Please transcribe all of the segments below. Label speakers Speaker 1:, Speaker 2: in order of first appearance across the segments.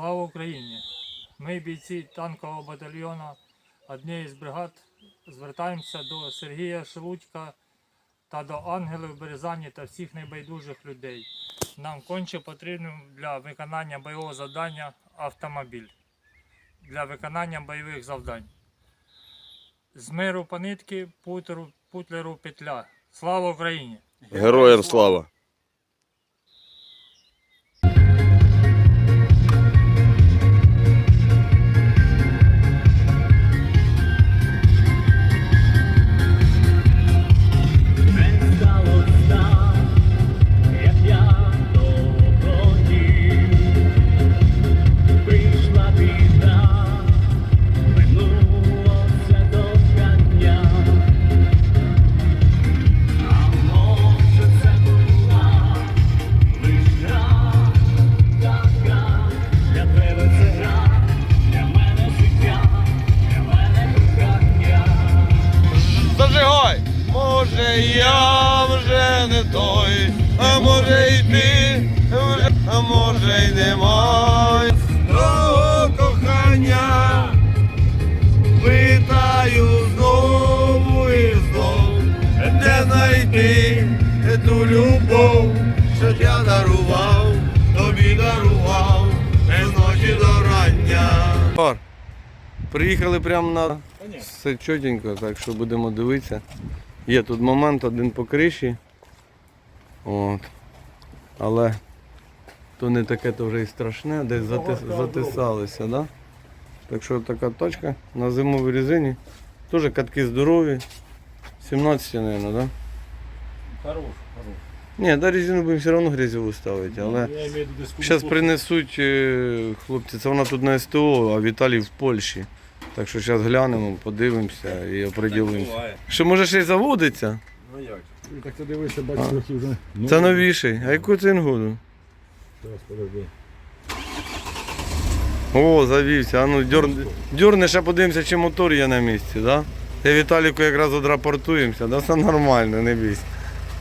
Speaker 1: Слава Україні! Ми, бійці танкового батальйону однієї з бригад, звертаємося до Сергія Шелудька та до ангелів Березані та всіх небайдужих людей. Нам конче потрібен для виконання бойового завдання автомобіль для виконання бойових завдань. З миру по нитки, путлеру петля. Слава Україні!
Speaker 2: Героям слава! Любов, що я дарував, тобі дарував, з ночі до рання. Приїхали прямо на все чотенько, так що будемо дивитися. Є тут момент один по криші. От. Але то не таке то вже і страшне, десь зати... затисалися, да? Так що така точка на зимовій резині. Теж катки здорові. 17, мабуть, да?
Speaker 3: Хорош, хорош.
Speaker 2: Ні, да, резину будемо все одно грязьову ставити, але.
Speaker 3: Виду диску.
Speaker 2: Зараз принесуть е, хлопці, це вона тут на СТО, а Віталій в Польщі. Так що зараз глянемо, подивимося і оприділимося. Що може ще й заводиться?
Speaker 3: Ну як? Ти так ти дивишся, бачиш, трохи вже. Ну,
Speaker 2: Це новіший. А яку це він году?
Speaker 3: Зараз, подожди.
Speaker 2: О, завівся. А ну дьор... дьорни, ще подивимося, чи мотор є на місці, да? Я Віталіку якраз одрапортуємося, да? все нормально, не бійся.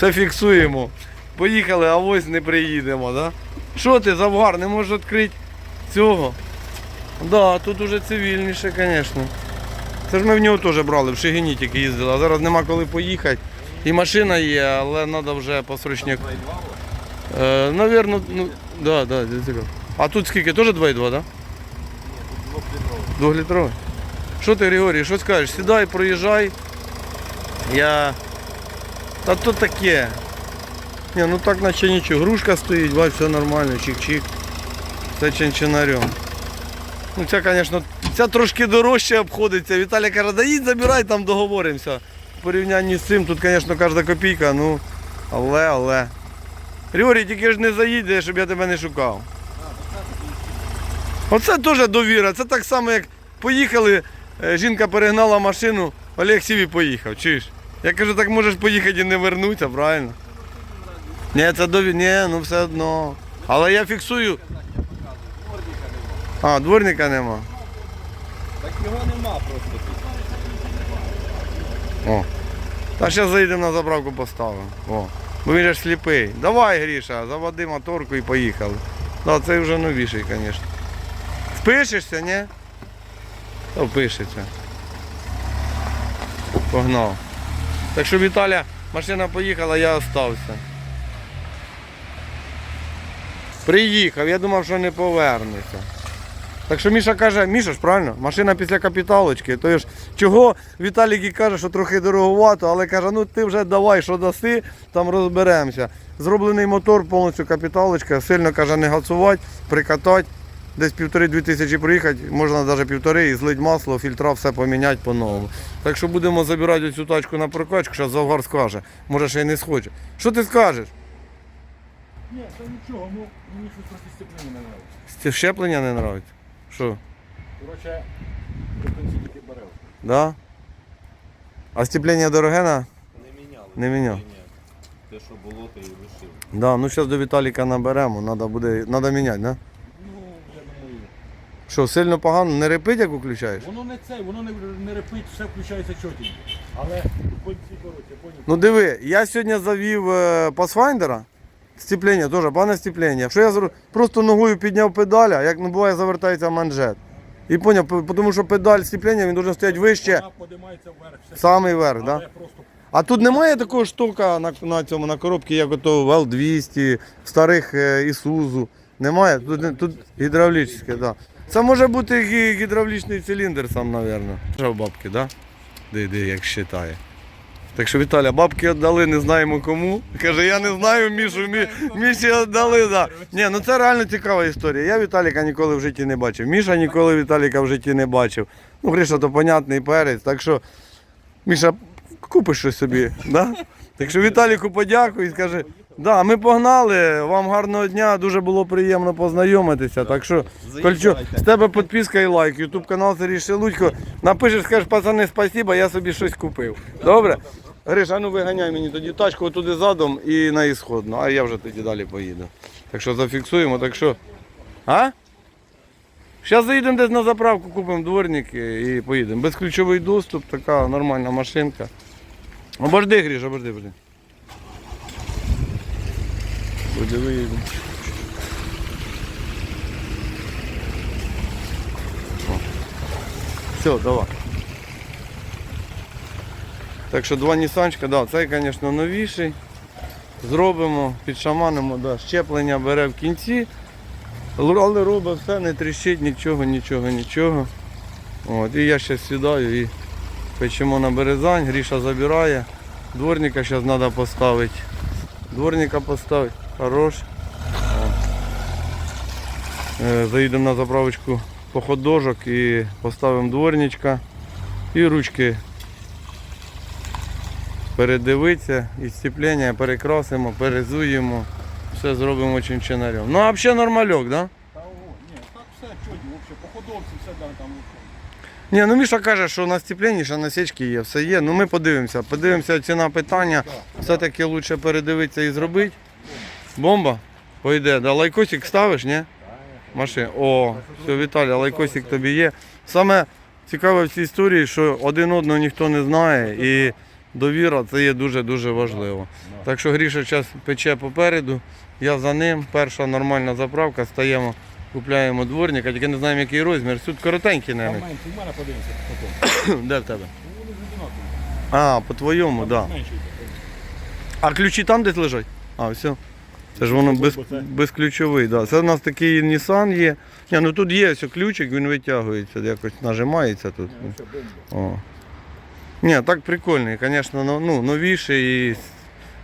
Speaker 2: Все фіксуємо. Поїхали, а ось не приїдемо, да? Що ти, завгар, не можеш відкрити цього? Да, тут уже цивільніше, звісно. Це ж ми в нього теж брали, в Шигині тільки їздили, а зараз нема коли поїхати. І машина є, але треба вже по срочняку. Е, Навірно, ну, да, да, цікаво. А тут скільки? Теж 2,2, так? да? Двохлітровий. Що ти, Григорій, що скажеш? Сідай, проїжджай. Я. Та то таке. Ні, ну так наче нічого. Грушка стоїть, бач, все нормально, чик-чик. Це чинчинарем. Ну ця, звісно, ця трошки дорожче обходиться. Віталій каже, да їдь, забирай, там договоримося. В порівнянні з цим, тут, звісно, кожна копійка, ну, але, але. Григорій, тільки ж не заїде, щоб я тебе не шукав. Оце теж довіра. Це так само, як поїхали, е, жінка перегнала машину, Олег сів поїхав. Чуєш? Я кажу, так можеш поїхати і не вернутися, правильно? Ні, це довіра. Ні, ну все одно. Але я фіксую. А, дворника нема.
Speaker 3: Так його нема просто.
Speaker 2: О. Та зараз заїдемо на заправку поставимо. О. Бо він же ж сліпий. Давай, Гріша, заводи моторку і поїхали. Да, це вже новіший, звісно. Впишешся, ні? Та впишеться. Погнав. Так що Віталя, машина поїхала, я остався. Приїхав, я думав, що не повернеться. Так що Міша каже, Міша ж правильно, машина після капіталочки. То ж чого Віталік і каже, що трохи дороговато, але каже, ну ти вже давай, що даси, там розберемося. Зроблений мотор, повністю капіталочка, сильно каже, не гацувати, прикатати. Десь півтори-дві тисячі приїхати, можна навіть півтори і злить масло, фільтра, все поміняти по-новому. Так що будемо забирати цю тачку на прокачку, зараз Завгар скаже, може ще й не схоче. Що ти скажеш?
Speaker 3: Ні, та нічого, ну мені щось трохи степлення не нравиться.
Speaker 2: Щеплення не подобається? Що?
Speaker 3: Коротше, тільки барел.
Speaker 2: Да? А степлення дороге на?
Speaker 4: Не міняли.
Speaker 2: Не міняв.
Speaker 4: Те, що було, те і лишив.
Speaker 2: Да, ну зараз до Віталіка наберемо, треба буде, треба міняти, да?
Speaker 3: Ну.
Speaker 2: Що, сильно погано, не репить, як включаєш?
Speaker 3: Воно не це, воно не, не репить, все включається чотенько. Але кінці, коротше, поняв.
Speaker 2: Ну диви, я сьогодні завів е, Pathfinder, Степлення теж, пане степлення. Якщо я зро- просто ногою підняв педаль, а як не буває, завертається манжет. І поняв, п- тому що педаль степлення він дуже стоять вище,
Speaker 3: Вона подимається вверх. Все.
Speaker 2: самий верх, да?
Speaker 3: Просто
Speaker 2: А тут немає такого штука на, на цьому на коробці, як ото в Л200, в старих е, Ісузу. Немає? Тут, не- тут гідравлічне, так. Да. Це може бути гідравлічний циліндр сам, мабуть. Бабки? Да? Де, як вважає. Так що, Віталя, бабки віддали, не знаємо кому. Каже, я не знаю, Мішу, Мі, Міші віддали. Да. Ні, ну це реально цікава історія. Я Віталіка ніколи в житті не бачив. Міша ніколи Віталіка в житті не бачив. Ну, Гриша, то понятний перець. Так що, Міша, купиш щось собі. Да? Так що Віталіку подякуй і скаже, да, ми погнали, вам гарного дня, дуже було приємно познайомитися. Так що, Кольчо, з тебе підписка і лайк. Ютуб канал Сергій Шелудько. Напишеш, скажеш, пацани, спасибо, я собі щось купив. Добре? Гриш, а ну виганяй мені тоді тачку туди задом і на ісходну, а я вже тоді далі поїду. Так що зафіксуємо, так що. А? Зараз заїдемо десь на заправку, купимо дворники і поїдемо. Безключовий доступ, така нормальна машинка. Обожди, Гріш, обожди, обожди. Буде виїдемо. Все, давай. Так що два Нісанчика, да, цей, звісно, новіший. Зробимо, підшаманимо, да, щеплення бере в кінці. Але робить все, не тріщить, нічого, нічого, нічого. От, і я ще сідаю і печемо на березань, Гріша забирає. Дворника зараз треба поставити. Дворника поставити. Хорош. Е, Заїдемо на заправочку походожок і поставимо дворничка. І ручки передивитися, і сцеплення перекрасимо, перезуємо. Все зробимо чинчинарем. Ну а взагалі нормальок, так? Да?
Speaker 3: Та ого, ні, так все чудо, взагалі, походовці, все да, там.
Speaker 2: Ні, ну Міша каже, що на степленні ще насічки є, все є. Ну ми подивимося. Подивимося ціна питання. Все-таки краще передивитися і зробити. Бомба? Пойде. Да, лайкосик ставиш, ні? Машин. О, все, Віталій, лайкосик тобі є. Саме цікаве в цій історії, що один одного ніхто не знає і довіра це є дуже-дуже важливо. Так що Гріша зараз пече попереду, я за ним, перша нормальна заправка, стаємо, купляємо дворника, тільки не знаємо який розмір. Тут коротенький,
Speaker 3: Там у мене подивимося.
Speaker 2: Де в тебе?
Speaker 3: Ну.
Speaker 2: А, по-твоєму, так. Да. А ключі там десь лежать? А, все. Це ж воно без, безключовий, да. Це у нас такий Nissan є. Ні, ну тут є ось ключик, він витягується, якось нажимається тут. О. Ні, так прикольний, звісно, ну, ну, новіший. І...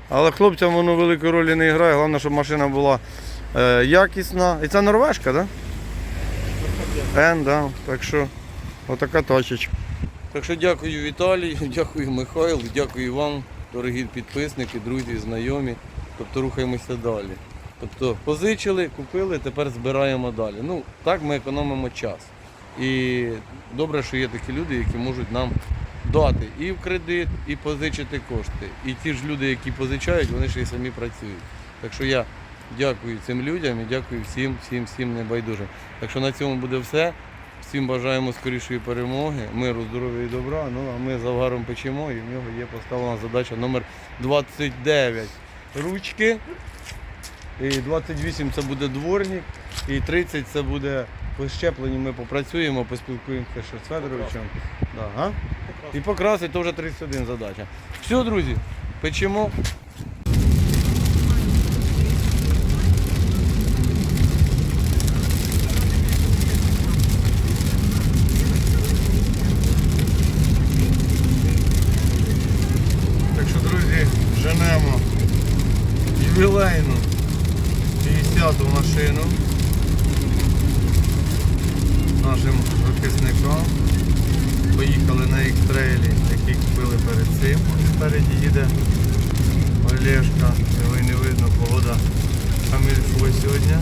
Speaker 2: Але хлопцям воно великої ролі не грає. Головне, щоб машина була е, якісна. І це норвежка, так? Да? Н, да. Так що, отака точечка. Так що дякую Віталію, дякую Михайлу, дякую вам, дорогі підписники, друзі, знайомі. Тобто рухаємося далі. Тобто позичили, купили, тепер збираємо далі. Ну, так ми економимо час. І добре, що є такі люди, які можуть нам дати і в кредит, і позичити кошти. І ті ж люди, які позичають, вони ще й самі працюють. Так що я дякую цим людям і дякую всім, всім, всім небайдужим. Так що на цьому буде все. Всім бажаємо скорішої перемоги, миру, здоров'я і добра. Ну а ми з Авгаром печемо і в нього є поставлена задача номер 29. Ручки. І 28 це буде дворник, і 30 це буде по щепленню ми попрацюємо, поспілкуємося ще з Федоровичем. Да, га? І покрасить то вже 31 задача. Все, друзі, печемо. Так що, друзі, женемо ювілейну 50-ту машину нашим захисникам. Поїхали на екстрелі, який купили перед цим. Ось Спереді їде Олешка, його і не видно, погода камільфує сьогодні.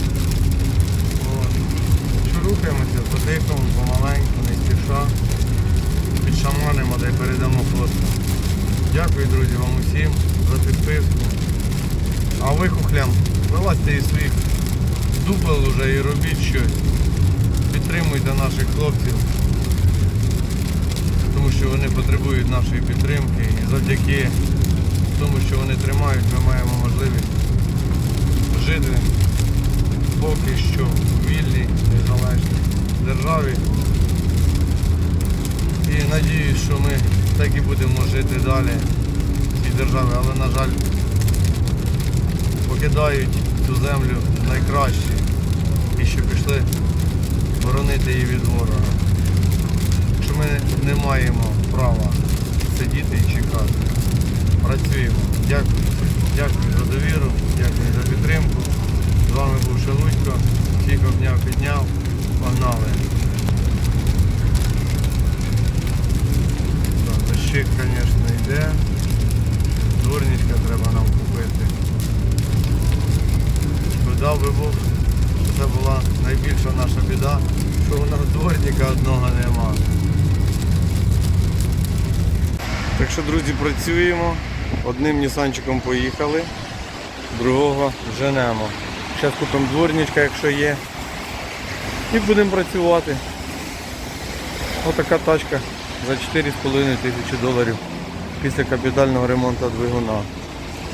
Speaker 2: От. Що рухаємося потихому, помаленьку, не спіша. Підшаманимо, та й передамо хлопцям. Дякую, друзі, вам усім за підписку. А ви кухлям, вилазьте із своїх дупел уже і робіть щось. Підтримуйте наших хлопців, тому що вони потребують нашої підтримки. І завдяки тому, що вони тримають, ми маємо можливість жити поки що в вільній, незалежній державі. І надіюсь, що ми так і будемо жити далі державі, але на жаль покидають цю землю найкращі і що пішли боронити її від ворога. Що ми не маємо права сидіти і чекати. Працюємо. Дякую. Дякую за довіру, дякую за підтримку. З вами був Шелудько. Всіх обняв, підняв. Погнали. Дощик, звісно, йде. Дворничка треба нам купити. Дав би що це була найбільша наша біда, що у нас дворника одного нема. Так що, друзі, працюємо. Одним нісанчиком поїхали, другого женемо. Зараз купимо дворничка, якщо є. І будемо працювати. Отака тачка за 4,5 тисячі доларів після капітального ремонту двигуна.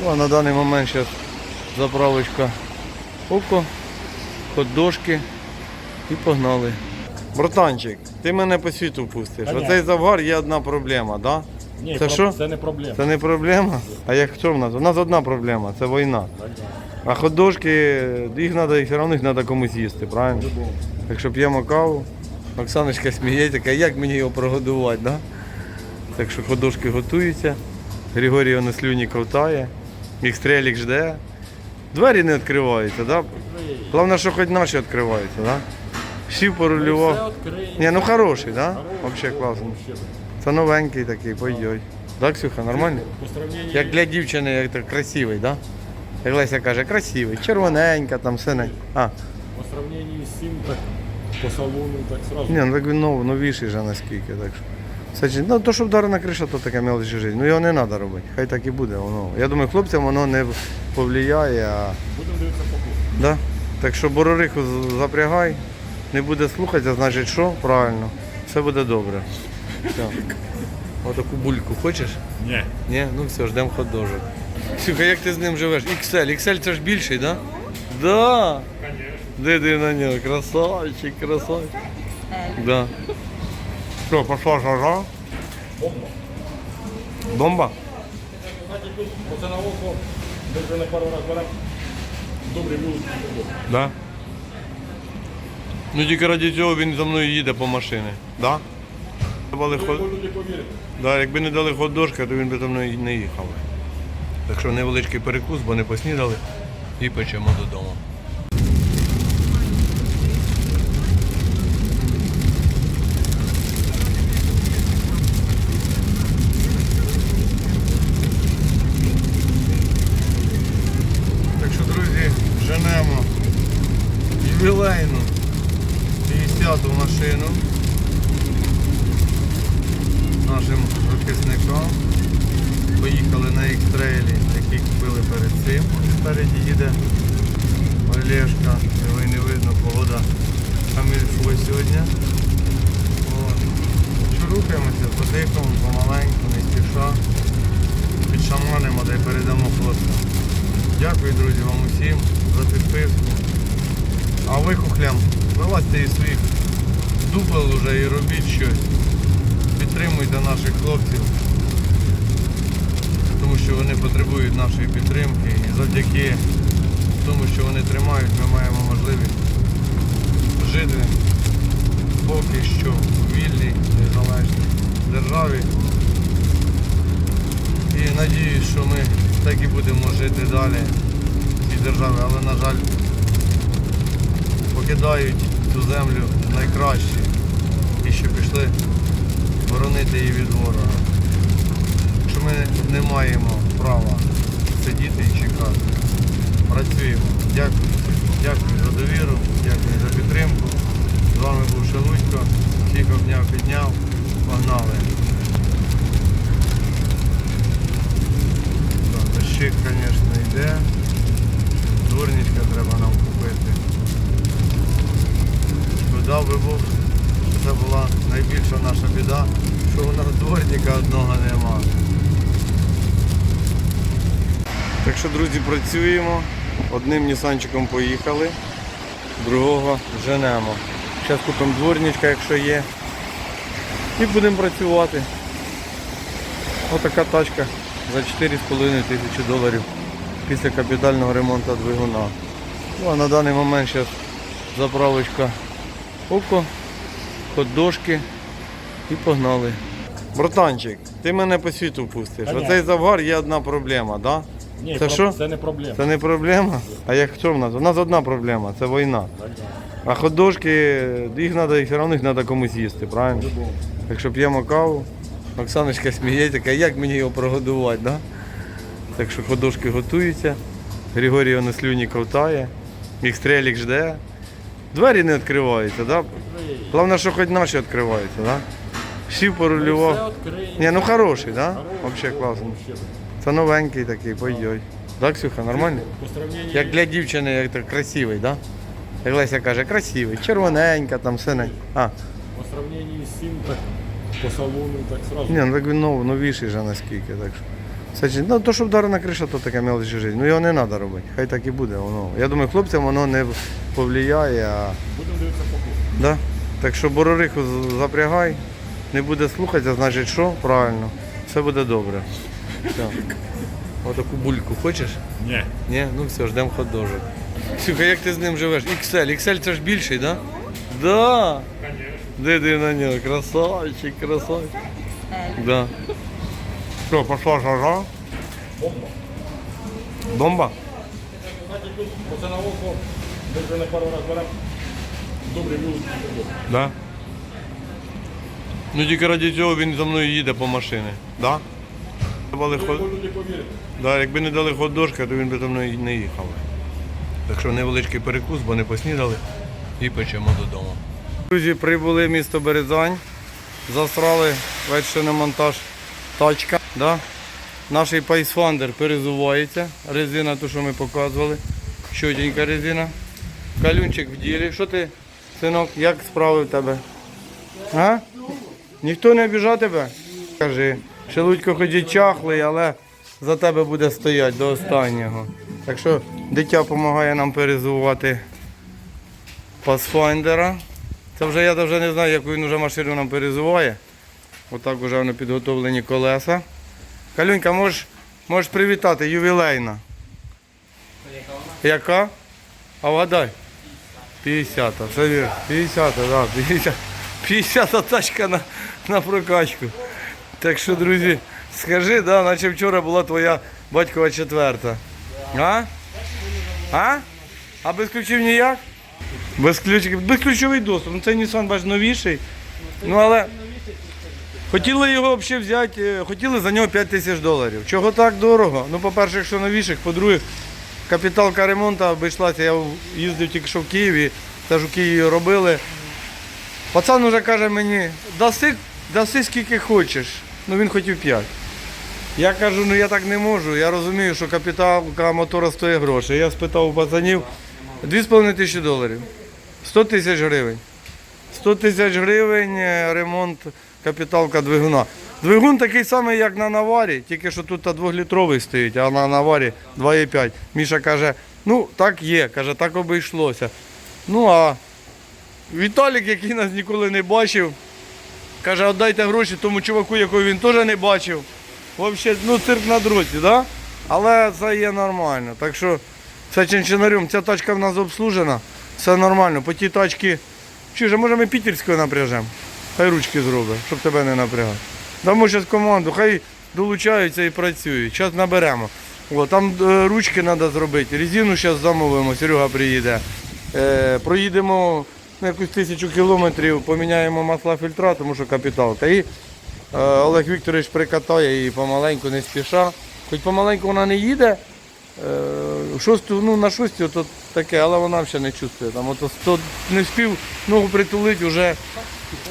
Speaker 2: Ну, а на даний момент зараз заправочка око, ходошки і погнали. Братанчик, ти мене по світу пустиш.
Speaker 3: Конечно.
Speaker 2: Оцей завгар є одна проблема, так? Да?
Speaker 3: Ні,
Speaker 2: Це що?
Speaker 3: Це не проблема.
Speaker 2: Це не проблема. А як що в нас? У нас одна проблема це війна. А ходошки, їх треба, їх все одно їх треба комусь їсти, правильно? Так що п'ємо каву. Оксаночка сміється, як мені його прогодувати, да? Так що ходошки готуються. Григорій на слюні ковтає, мікстрелік жде. Двері не відкриваються, да? Головне, що хоч наші відкриваються, да? Сів порулював. Ні, ну хороший, да? Взагалі класно. Це новенький такий, пойдет. Так, Ксюха, нормально? Як для дівчини, як так красивий, да? Як Леся каже, красивий, червоненька, там все не. А,
Speaker 3: по сравнению з цим, так по салону, так сразу.
Speaker 2: ні, ну так він нов, новіший вже наскільки. Так що. Все, ну, то, що вдарена криша, то таке мелочі життя. Ну його не треба робити. Хай так і буде. Воно. Я думаю, хлопцям воно не повлияє. А...
Speaker 3: Будемо дивитися по.
Speaker 2: Да? Так що борориху запрягай, не буде слухатися, значить що? Правильно. Все буде добре. Все. Отаку бульку хочеш?
Speaker 3: Ні.
Speaker 2: Ні? Ну все, ждемо ходожок. Ксюха, як ти з ним живеш? XL. XL це ж більший, так? Да? Да. Де ти на нього? Красавчик, красавчик. Да. Що, пошла жара?
Speaker 3: Бомба.
Speaker 2: Бомба?
Speaker 3: Оце на око, ми вже не пару раз беремо. Добрий вулиці.
Speaker 2: Да. Ну тільки раді цього він за мною їде по машині. Да? Давали ход...
Speaker 3: люди.
Speaker 2: Да, якби не дали хот-дошка, то він би за мною не їхав. Так що невеличкий перекус, бо не поснідали і печемо додому. Так що, друзі, женемо ювілейну 50-ту машину нашим захисникам. Поїхали на екстрелі, який купили перед цим. Спереді їде Олешка, його і не видно, погода камільфує сьогодні. Рухаємося потихому, помаленьку, не спіша. Підшаманимо та й передамо хлопцям. Дякую, друзі, вам усім за підписку. А ви кухлям, вилазьте із своїх дупел уже і робіть щось. Підтримуйте наших хлопців, тому що вони потребують нашої підтримки і завдяки тому, що вони тримають, ми маємо можливість жити поки що в вільній, незалежній державі. І надіюсь, що ми так і будемо жити далі в цій державі, але на жаль покидають цю землю найкращі і що пішли боронити її від ворога. Ми не маємо права сидіти і чекати. Працюємо. Дякую. Дякую за довіру, дякую за підтримку. З вами був Шелудько. Всіх обняв, підняв. Погнали. Дощик, звісно, йде. Дворничка треба нам купити. Дав би Бог, що це була найбільша наша біда, що у нас дворника одного нема. Так що, друзі, працюємо. Одним Нісанчиком поїхали, другого женемо. Зараз купимо дворничка, якщо є. І будемо працювати. Отака тачка за 4,5 тисячі доларів після капітального ремонту двигуна. Ну а на даний момент зараз заправочка око, ходошки і погнали. Братанчик, ти мене по світу пустиш. Оцей завгар є одна проблема, так? Да?
Speaker 3: Ні,
Speaker 2: Це
Speaker 3: про-
Speaker 2: що?
Speaker 3: Це не проблема.
Speaker 2: Це не проблема. А як що в нас? У нас одна проблема це війна. А ходошки, їх треба, їх все одно їх треба комусь їсти, правильно? Якщо п'ємо каву, Оксаночка сміється, каже, як мені його прогодувати, да? Так що ходошки готуються, Григорій на слюні ковтає, мікстрелік жде. Двері не відкриваються, да? Головне, що хоч наші відкриваються, да? Сів порулював. Ні, ну хороший, да? Взагалі класно. Це новенький такий, пойдет. Так, Ксюха, нормально?
Speaker 3: По сравнению,
Speaker 2: Як для дівчини, як так красивий, да? Як Леся каже, красивий, червоненька, там все не. А,
Speaker 3: по сравнению з цим, так по салону, так сразу.
Speaker 2: ні, ну так він нов, новіший вже наскільки. Так що. Чи- ну, то, що вдарена криша, то таке мелочі життя. Ну його не треба робити. Хай так і буде. Воно. Я думаю, хлопцям воно не повлияє. А...
Speaker 3: Будемо дивитися по.
Speaker 2: Да? Так що борориху запрягай, не буде слухатися, значить що? Правильно. Все буде добре. Все. Отаку бульку хочеш?
Speaker 3: Ні.
Speaker 2: Ні, ну все, ждемо ходожок. Ксюха, як ти з ним живеш? XL. XL це ж більший, так? Да? Да. Де ти на нього? Красавчик, красавчик. Да. Що, пошла жара?
Speaker 3: Бомба. Оце на око, ми вже не перший раз беремо. Добрий вулиці.
Speaker 2: Да. Ну тільки раді цього він за мною їде по машині. Да? Ход... Да, якби не дали хот-дошка, то він би мною не їхав. Так що невеличкий перекус, бо не поснідали і печемо додому. Друзі, прибули в місто Березань, засрали ще на монтаж тачка. Да? Наш Pacefinder перезувається, резина, ту, що ми показували. Щотенька резина. Калюнчик в ділі. Що ти, синок, як справи в тебе? А? Ніхто не обіжав тебе? Кажи, Шелудько хоч і чахлий, але за тебе буде стояти до останнього. Так що дитя допомагає нам перезувати Pathfinder. Це вже я вже не знаю, яку він вже машину нам перезуває. Отак вже вони підготовлені колеса. Калюнька, можеш, можеш привітати, ювілейна. Яка? А вгадай. 50, це вірно. 50, так, 50. 50 тачка на, на прокачку. Так що, друзі, скажи, да, наче вчора була твоя батькова четверта. А? А? А без ключів ніяк? Без ключів. Безключовий доступ. Ну, цей Nissan бач новіший. Ну але хотіли його взагалі взяти, е, хотіли за нього 5 тисяч доларів. Чого так дорого? Ну, по-перше, якщо новіших, по-друге, капіталка ремонту обійшлася. Я їздив тільки що в Києві, теж у Києві робили. Пацан уже каже мені, даси, даси скільки хочеш. Ну він хотів 5. Я кажу, ну я так не можу. Я розумію, що капіталка мотора стоїть гроші. Я спитав у пацанів 2,5 тисячі доларів. 100 тисяч гривень. 100 тисяч гривень е, ремонт капіталка двигуна. Двигун такий самий, як на наварі, тільки що тут 2-літровий стоїть, а на наварі 2,5. Міша каже, ну так є, каже, так обійшлося. Ну а Віталік, який нас ніколи не бачив, каже, віддайте гроші тому чуваку, якого він теж не бачив. Взагалі, ну цирк на дроті, да? але це є нормально. Так що це чинчинарем, ця тачка в нас обслужена, все нормально. По тій тачці, чи може ми пітерського напряжемо? Хай ручки зробить, щоб тебе не напрягати. Дамо зараз команду, хай долучаються і працюють. Зараз наберемо. О, там е, ручки треба зробити. Резину зараз замовимо, Серега приїде. Е, проїдемо на якусь тисячу кілометрів, поміняємо масла фільтра, тому що капіталка. І е, Олег Вікторович прикатає її помаленьку, не спіша. Хоч помаленьку вона не їде. Е, шосту, ну, на шостій то таке, але вона ще не чувствує. Там, ото, сто- не встиг ногу притулити вже.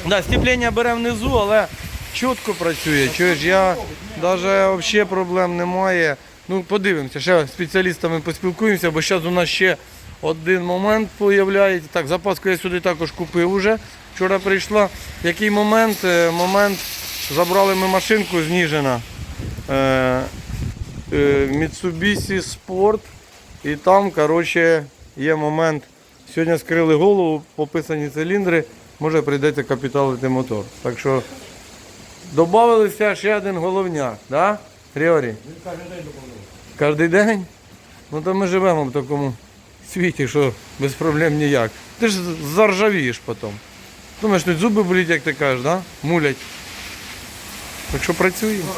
Speaker 2: Да, степлення бере внизу, але чітко працює. Чуєш, я навіть взагалі проблем немає. Ну, подивимося, ще спеціалістами поспілкуємося, бо зараз у нас ще один момент з'являється. Так, запаску я сюди також купив уже. Вчора прийшла. Який момент? Е, Момент, забрали ми машинку з Ніжина. Mitsubishi Sport І там, коротше, є момент. Сьогодні скрили голову, пописані циліндри, може прийдеться капіталити мотор. Так що додався ще один головняк, да? Григорій?
Speaker 3: Він кожен день доповнив.
Speaker 2: Кожен день? Ну то ми живемо в такому світі, що без проблем ніяк. Ти ж заржавієш потім. Думаєш, тут зуби болять, як ти кажеш, да? мулять. Так що працюємо.